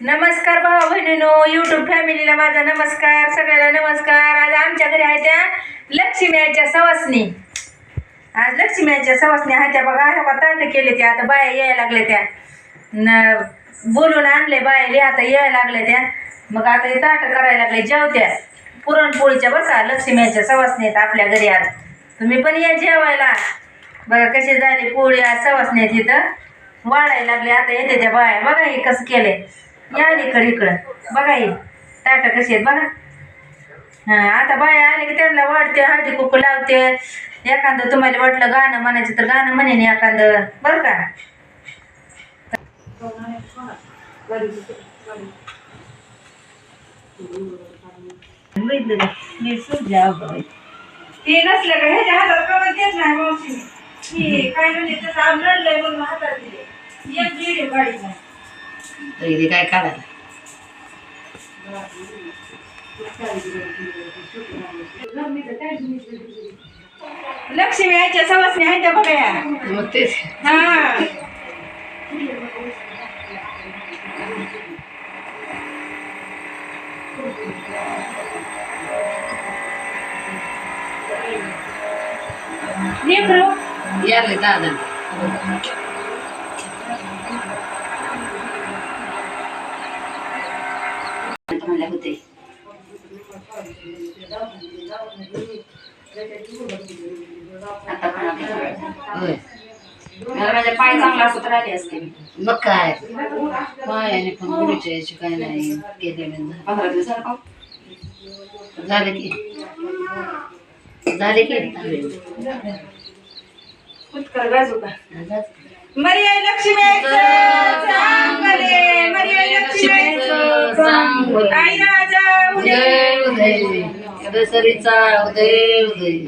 नमस्कार भावा बहिणीनो यूट्यूब फॅमिलीला माझा नमस्कार सगळ्याला नमस्कार. आज आमच्या घरी आहे त्या लक्ष्मी आईच्या सवासनी आज लक्ष्मी आईच्या सवासनी आहे त्या बघा ह्या बघा ताट केले त्या आता बाया यायला लागल्या त्या. न बोलून आणले बायले आता यायला लागल्या त्या. मग आता हे ताट करायला लागले जेवत्या. पुरणपोळीच्या बसा का लक्ष्मी आईच्या सवासनी आहेत आपल्या घरी आज. तुम्ही पण या जेवायला. बघा कसे झाले पोळी आज सवासनी आहेत इथं. वाढायला लागले आता येते त्या बाया. बघा हे कसं केले या इकडं इकडं. बघा हे. ताटा कशी आहेत बघा. हां आता बाया आले की त्यांना वाढते हळदी कुकू लावते. एखादं तुम्हाला वाटलं गाणं म्हणायचं तर गाणं म्हणेन एखादं. बरं का? मी सुजा ते नसलं का? ह्याच्या हातात कवर देत नाही मावशी. काय म्हणजे तसं आम रडलंय म्हणून हातात दिले. एक व्हिडिओ काढायचा तरी काय काढायला लक्ष्मी आईच्या सवासणी आहे त्या बघा या मग तेच हा लेकरू याले दादा म्हणल्या होते. आता पण आता होय. मला माझ्या पाय चांगला असत राहिले असते. मग काय? पायाने पण गुढीच्या याची काय नाही. म्हणजे पंधरा दिवस झालं का? झाले की. झाले की. उत्कर गाजू का झाले. मर्याय लक्ष्मी आई राजा उदय. उदय. उदय उदय.